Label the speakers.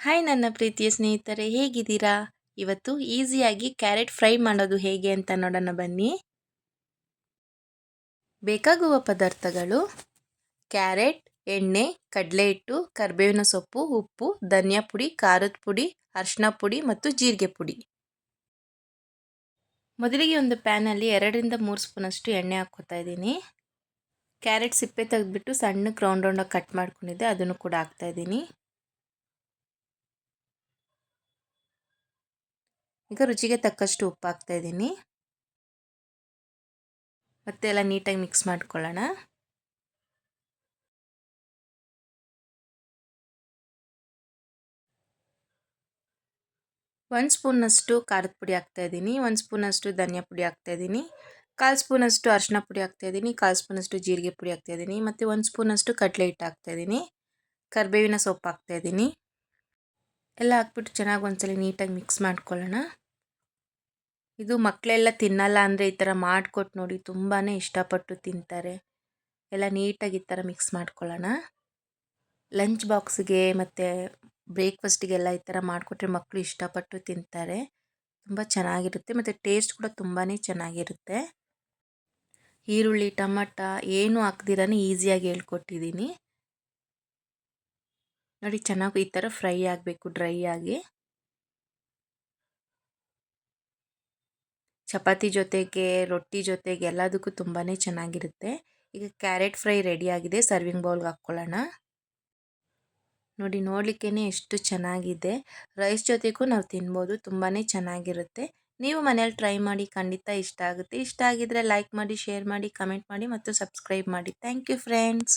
Speaker 1: Hi ನನ್ನ ಪ್ರೀತಿಯ ಸ್ನೇಹಿತರೆ, ಹೇಗಿದ್ದೀರಾ? ಇವತ್ತು ಈಸಿಯಾಗಿ ಕ್ಯಾರೆಟ್ ಫ್ರೈ ಮಾಡೋದು ಹೇಗೆ ಅಂತ ನೋಡೋಣ ಬನ್ನಿ. ಬೇಕಾಗುವ ಪದಾರ್ಥಗಳು ಕ್ಯಾರೆಟ್, ಎಣ್ಣೆ ಕಡಲೆ ಹಿಟ್ಟು ಕರಿಬೇವಿನ ಸೊಪ್ಪು, ಉಪ್ಪು, ಧನಿಯಾ ಪುಡಿ, ಖಾರದ ಪುಡಿ, ಅರಿಶಿನ ಪುಡಿ ಮತ್ತು ಜೀರಿಗೆ ಪುಡಿ. ಮೊದಲಿಗೆ ಒಂದು ಪ್ಯಾನಲ್ಲಿ ಎರಡರಿಂದ ಮೂರು ಸ್ಪೂನಷ್ಟು ಎಣ್ಣೆ ಹಾಕ್ಕೋತಾ ಇದ್ದೀನಿ. ಕ್ಯಾರೆಟ್ ಸಿಪ್ಪೆ ತೆಗೆದ್ಬಿಟ್ಟು ಸಣ್ಣಕ್ಕೆ ರೌಂಡ್ ರೌಂಡಾಗಿ ಕಟ್ ಮಾಡ್ಕೊಂಡಿದ್ದೆ, ಅದನ್ನು ಕೂಡ ಹಾಕ್ತಾಯಿದ್ದೀನಿ ಈಗ ರುಚಿಗೆ ತಕ್ಕಷ್ಟು ಉಪ್ಪು ಹಾಕ್ತಾ ಇದ್ದೀನಿ. ಮತ್ತೆ ಎಲ್ಲ ನೀಟಾಗಿ ಮಿಕ್ಸ್ ಮಾಡ್ಕೊಳ್ಳೋಣ. ಒಂದು ಸ್ಪೂನಷ್ಟು ಖಾರದ ಪುಡಿ ಹಾಕ್ತಾ ಇದ್ದೀನಿ. ಒಂದು ಸ್ಪೂನಷ್ಟು ಧನಿಯಾ ಪುಡಿ ಹಾಕ್ತಾ ಇದ್ದೀನಿ. ಕಾಲು ಸ್ಪೂನಷ್ಟು ಅರಿಶಿನ ಪುಡಿ ಹಾಕ್ತಾ ಇದ್ದೀನಿ. ಕಾಲು ಸ್ಪೂನಷ್ಟು ಜೀರಿಗೆ ಪುಡಿ ಹಾಕ್ತಾಯಿದ್ದೀನಿ ಮತ್ತು ಒಂದು ಸ್ಪೂನಷ್ಟು ಕಡಲೆ ಹಿಟ್ಟು ಹಾಕ್ತಾ ಇದ್ದೀನಿ. ಕರಿಬೇವಿನ ಸೊಪ್ಪು ಹಾಕ್ತಾ ಇದ್ದೀನಿ. ಎಲ್ಲ ಹಾಕ್ಬಿಟ್ಟು ಚೆನ್ನಾಗಿ ಒಂದ್ಸಲ ನೀಟಾಗಿ ಮಿಕ್ಸ್ ಮಾಡ್ಕೊಳ್ಳೋಣ. ಇದು ಮಕ್ಕಳೆಲ್ಲ ತಿನ್ನಲ್ಲ ಅಂದರೆ ಈ ಥರ ಮಾಡಿಕೊಟ್ಟು ನೋಡಿ ತುಂಬಾ ಇಷ್ಟಪಟ್ಟು ತಿಂತಾರೆ. ಎಲ್ಲ ನೀಟಾಗಿ ಈ ಥರ ಮಿಕ್ಸ್ ಮಾಡ್ಕೊಳ್ಳೋಣ. ಲಂಚ್ ಬಾಕ್ಸ್ಗೆ ಮತ್ತು ಬ್ರೇಕ್ಫಾಸ್ಟಿಗೆಲ್ಲ ಈ ಥರ ಮಾಡಿಕೊಟ್ರೆ ಮಕ್ಕಳು ಇಷ್ಟಪಟ್ಟು ತಿಂತಾರೆ. ತುಂಬ ಚೆನ್ನಾಗಿರುತ್ತೆ ಮತ್ತು ಟೇಸ್ಟ್ ಕೂಡ ತುಂಬಾ ಚೆನ್ನಾಗಿರುತ್ತೆ. ಈರುಳ್ಳಿ, ಟಮಟ ಏನು ಹಾಕ್ದಿರಾನೆ ಈಸಿಯಾಗಿ ಹೇಳ್ಕೊಟ್ಟಿದ್ದೀನಿ. ನೋಡಿ ಚೆನ್ನಾಗಿ ಈ ಥರ ಫ್ರೈ ಆಗಬೇಕು ಡ್ರೈ ಆಗಿ. ಚಪಾತಿ ಜೊತೆಗೆ, ರೊಟ್ಟಿ ಜೊತೆಗೆ ಎಲ್ಲದಕ್ಕೂ ತುಂಬಾ ಚೆನ್ನಾಗಿರುತ್ತೆ. ಈಗ ಕ್ಯಾರೆಟ್ ಫ್ರೈ ರೆಡಿಯಾಗಿದೆ ಸರ್ವಿಂಗ್ ಬೌಲ್ಗೆ ಹಾಕ್ಕೊಳ್ಳೋಣ. ನೋಡಿ ನೋಡಲಿಕ್ಕೇ ಎಷ್ಟು ಚೆನ್ನಾಗಿದೆ. ರೈಸ್ ಜೊತೆಗೂ ನಾವು ತಿನ್ಬೋದು. ತುಂಬಾ ಚೆನ್ನಾಗಿರುತ್ತೆ. ನೀವು ಮನೇಲಿ ಟ್ರೈ ಮಾಡಿ, ಖಂಡಿತ ಇಷ್ಟ ಆಗುತ್ತೆ. ಇಷ್ಟ ಆಗಿದ್ರೆ ಲೈಕ್ ಮಾಡಿ, ಶೇರ್ ಮಾಡಿ, ಕಮೆಂಟ್ ಮಾಡಿ ಮತ್ತು ಸಬ್ಸ್ಕ್ರೈಬ್ ಮಾಡಿ. Thank you, friends.